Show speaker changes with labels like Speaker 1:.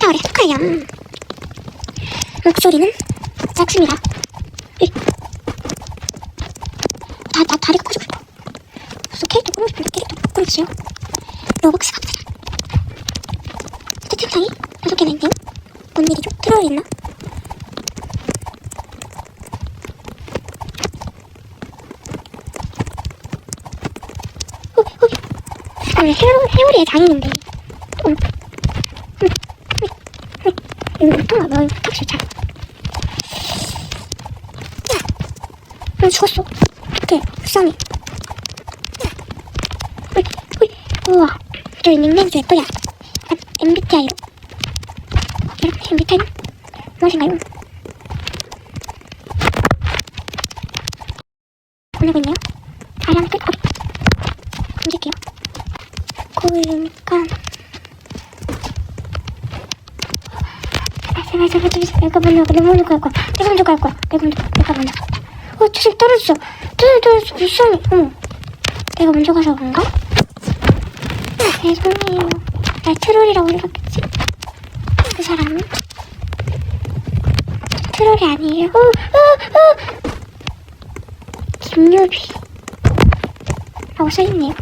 Speaker 1: 스카이야. 목소리는 작습니다. 이. 다, 나 다리가 커지고 싶어. 그래서 캐릭터 꾸미고 싶은데 캐릭터 꾸미지요. 로벅스 갑니다. 채팅창이 다섯 개나 있네요. 뭔 일이죠? 트롤 있나? 어, 어, 아니, 헤어, 헤어리의 장인인데. 어. 응. 이거 어떤가? 나 이거 탁 진짜. 야, 응, 죽었어. 어떡해, 불쌍해. 우와, 저희 닉네임 좀 예쁘냐? 아, MBTI로. 여러분, MBTI는 무엇인가요? 보내고 있네요. 다량 끝, 어디? 옮길게요. 고이니 제발 제발 제발 내가 먼저 내가 먼저 갈 거야. 내가 먼저 갈 거야. 내가 먼저 내가 먼저 어 조심 떨어졌어. 떨어져 불쌍해 어 내가 먼저 가서 그런가? 아, 죄송해요. 날 트롤이라고 생각했지? 그 사람은 트롤이 아니에요? 어, 어, 어. 김유비 라고 써있네요